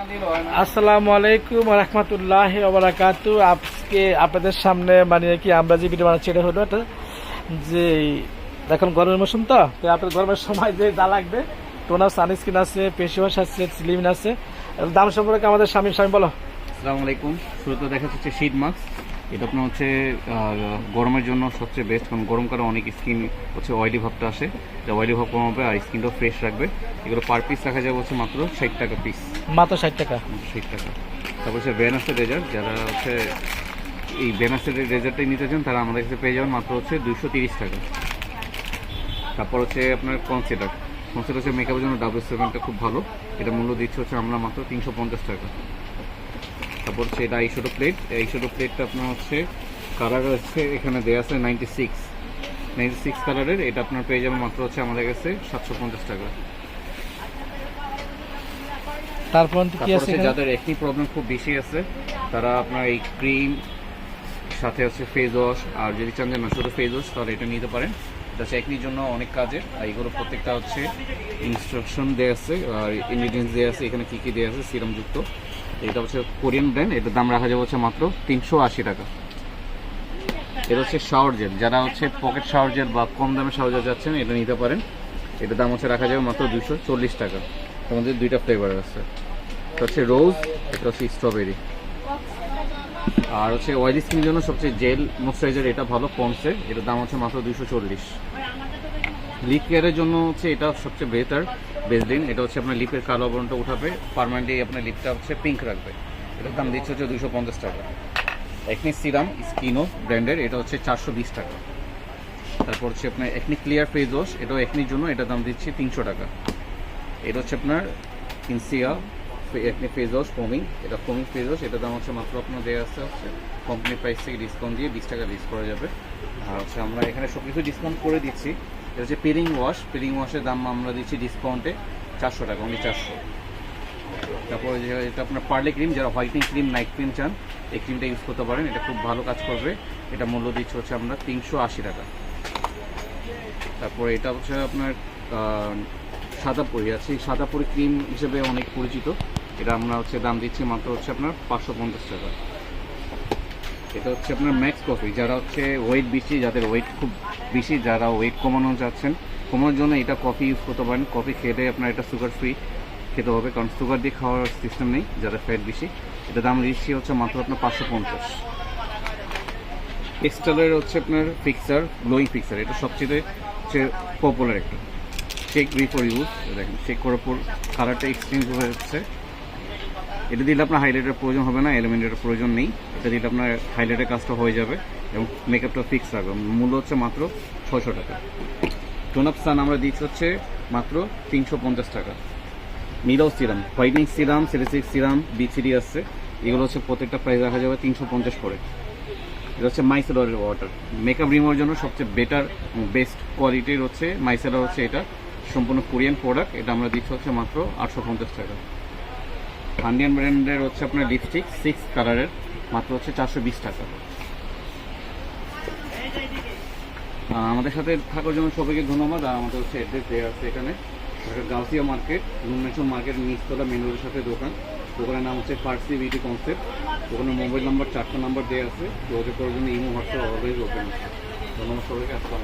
আসসালামু আলাইকুম রহমতুল্লাহ ওবরাকাত আজকে আপনাদের সামনে মানে কি আমরা যে ভিডিও বানাচ্ছি, এটা হলো একটা যে এখন গরমের মৌসুম তো আপনার গরমের সময় যে যা লাগবে টোনার সানস্ক্রিন আছে, পেশি ওয়াশ আছে, সিলিমিন আছে দাম সম্পর্কে আমাদের স্বামী স্বামী বলো। আসসালামু আলাইকুম, শুরুতে দেখা যাচ্ছে শীত মাস্ক। এটা আপনার হচ্ছে গরমের জন্য সবচেয়ে বেস্ট কারণ গরমকালে অনেক স্কিন হচ্ছে অয়েলি ভাবটা আসে। যা অয়েলি ভাব কমাবে আর স্কিনটাও ফ্রেশ রাখবে। এগুলো পার পিস রাখা যাবে হচ্ছে মাত্র ষাট টাকা পিস মাত্র ষাট টাকা? ষাট টাকা। তারপর হচ্ছে ভ্যানাসের রেজাল্ট যারা হচ্ছে এই ভ্যানাসের রেজাল্টটাই নিতে চান তারা আমাদের কাছে পেয়ে যাবেন মাত্র হচ্ছে দুশো তিরিশ টাকা। তারপর হচ্ছে আপনার কনসিডার কনসিডার হচ্ছে মেকআপের জন্য ডাবল সেভেনটা খুব ভালো। এটা মূল্য দিচ্ছে হচ্ছে আমরা মাত্র তিনশো পঞ্চাশ টাকা। তারপর হচ্ছে এটা আইশোডো প্লেট। আইশোডো প্লেটটা আপনার হচ্ছে কালার হচ্ছে এখানে দেওয়া আছে নাইনটি সিক্স নাইনটি সিক্স কালারের এটা আপনার পেয়ে যাবেন মাত্র হচ্ছে আমাদের কাছে সাতশো পঞ্চাশ টাকা। তারপর কি আছে যাদের একনি প্রবলেম খুব বেশি আছে তারা আপনার এই ক্রিম সাথে হচ্ছে ফেস ওয়াশ আর যদি চান যে না শুধু ফেস ওয়াশ তাহলে এটা নিতে পারেন। এটা একনির জন্য অনেক কাজের আর এগুলো প্রত্যেকটা হচ্ছে ইনস্ট্রাকশন দেওয়া আছে আর ইনগ্রিডিয়েন্টস দেওয়া আছে এখানে কী কী দেওয়া আছে সিরাম যুক্ত। এটা হচ্ছে কোরিয়ান ব্র্যান্ড, এটার দাম রাখা যাবে হচ্ছে মাত্র তিনশো আশি টাকা। এটা হচ্ছে শাওয়ার জেল যারা হচ্ছে পকেট শাওয়ার জেল বা কম দামে শাওয়ার জেল যাচ্ছেন এটা নিতে পারেন। এটার দাম হচ্ছে রাখা যাবে মাত্র দুশো চল্লিশ টাকা। মধ্যে দুইটা ফ্লেভার আছে। এটা হচ্ছে রোজ এটা হচ্ছে স্ট্রবেরি আর হচ্ছে অয়েলি স্কিনের জন্য সবচেয়ে জেল ময়শ্চারাইজার এটা ভালো পন্সের এটার দাম হচ্ছে মাত্র দুশো চল্লিশ। লিক কেয়ারের জন্য হচ্ছে এটা সবচেয়ে বেটার বেসলিন এটা হচ্ছে আপনার লিপের কালো আবরণটা উঠাবে, পারমানেন্টলি আপনার লিপটা হচ্ছে পিঙ্ক রাখবে। এটার দাম দিচ্ছে হচ্ছে দুশো পঞ্চাশ টাকা। একনি সিরাম স্কিনো ব্র্যান্ডের এটা হচ্ছে চারশো বিশ টাকা। তারপর হচ্ছে আপনার একনি ক্লিয়ার ফেস ওয়াশ এটাও একনির জন্য এটা দাম দিচ্ছি তিনশো টাকা। এটা হচ্ছে আপনার ইনসিয়া একনি ফেস ওয়াশ ফোমিং এটা ফোমিং ফেস ওয়াশ এটার দাম হচ্ছে মাত্র আপনার দেওয়া আছে হচ্ছে কোম্পানির প্রাইস থেকে ডিসকাউন্ট দিয়ে বিশ টাকা লিস করা যাবে। আর হচ্ছে আমরা এখানে সব কিছু ডিসকাউন্ট করে দিচ্ছি। এটা হচ্ছে পেরিং ওয়াশ। পেরিং ওয়াশের দাম আমরা দিচ্ছি ডিসকাউন্টে চারশো টাকা অনলি চারশো। তারপর এটা আপনার পার্লে ক্রিম, যারা হোয়াইটিং ক্রিম, নাইট ক্রিম চান, এই ক্রিমটা ইউজ করতে পারেন। এটা খুব ভালো কাজ করবে। এটা মূল্য দিচ্ছে হচ্ছে আমরা তিনশো আশি টাকা। তারপর এটা হচ্ছে আপনার সাদাপুরি আছে। এই সাদাপুরি ক্রিম হিসেবে অনেক পরিচিত। এটা আমরা হচ্ছে দাম দিচ্ছি মাত্র হচ্ছে আপনার পাঁচশো পঞ্চাশ টাকা। এটা হচ্ছে আপনার ম্যাক্স কফি। যারা হচ্ছে ওয়েট বেশি, যাদের ওয়েট খুব বেশি যারা ওয়েট কমানো যাচ্ছেন, কমানোর জন্য এটা কফি ইউজ করতে পারেন। কফি খেলে আপনার এটা সুগার ফ্রি খেতে হবে, কারণ সুগার দিয়ে খাওয়ার সিস্টেম নেই, যারা ফ্যাট বেশি। এটা দাম দিচ্ছি হচ্ছে মাত্র আপনার পাঁচশো পঞ্চাশ। এক্সটালের হচ্ছে আপনার ফিক্সার গ্লোয়িং ফিক্সার এটা সবচেয়ে হচ্ছে পপুলার একটা। চেক বিফোর ইউজ দেখেন চেক করার পর কালারটা এক্সচেঞ্জ হয়ে যাচ্ছে। এটা দিলে আপনার হাইলাইটের প্রয়োজন হবে না এলিমেন্টের প্রয়োজন নেই। এটা দিলে আপনার হাইলাইটের কাজটা হয়ে যাবে এবং মেকআপটা ফিক্স রাখবে মূল্য হচ্ছে মাত্র ছশো টাকা। টোন আপ সান আমরা দিচ্ছি হচ্ছে মাত্র তিনশো পঞ্চাশ টাকা। মিলাও সিরাম হোয়াইটনিং সিরাম সিলিসিক সিরাম বিসিডি আসছে এগুলো হচ্ছে প্রত্যেকটা প্রাইস রাখা যাবে তিনশো পঞ্চাশ করে। এটা হচ্ছে মাইসেলরের ওয়াটার মেকআপ রিমুভার জন্য সবচেয়ে বেটার বেস্ট কোয়ালিটির হচ্ছে মাইসেলর হচ্ছে এটা। সম্পূর্ণ কোরিয়ান প্রোডাক্ট এটা আমরা দিচ্ছি হচ্ছে মাত্র আটশো পঞ্চাশ টাকা। আন্ডিয়ান ব্র্যান্ডের হচ্ছে আপনার লিপস্টিক সিক্স কালারের মাত্র হচ্ছে চারশো বিশ টাকা। আমাদের সাথে থাকার জন্য সবাইকে ধন্যবাদ, আর আমাদের হচ্ছে অ্যাড্রেস দেওয়া আছে এখানে। গাউসিয়া মার্কেট নুনমেশন মার্কেট নিচতলা মেন রোডের সাথে দোকান। দোকানের নাম হচ্ছে ফার্সি বিউটি কনসেপ্ট ওখানে মোবাইল নাম্বার চারটা নাম্বার দেওয়া আছে। যোগাযোগ করার জন্য ইমো হোয়াটসঅ্যাপ অলওয়েজ ওপেন আছে। ধন্যবাদ সবাইকে, আসসালাম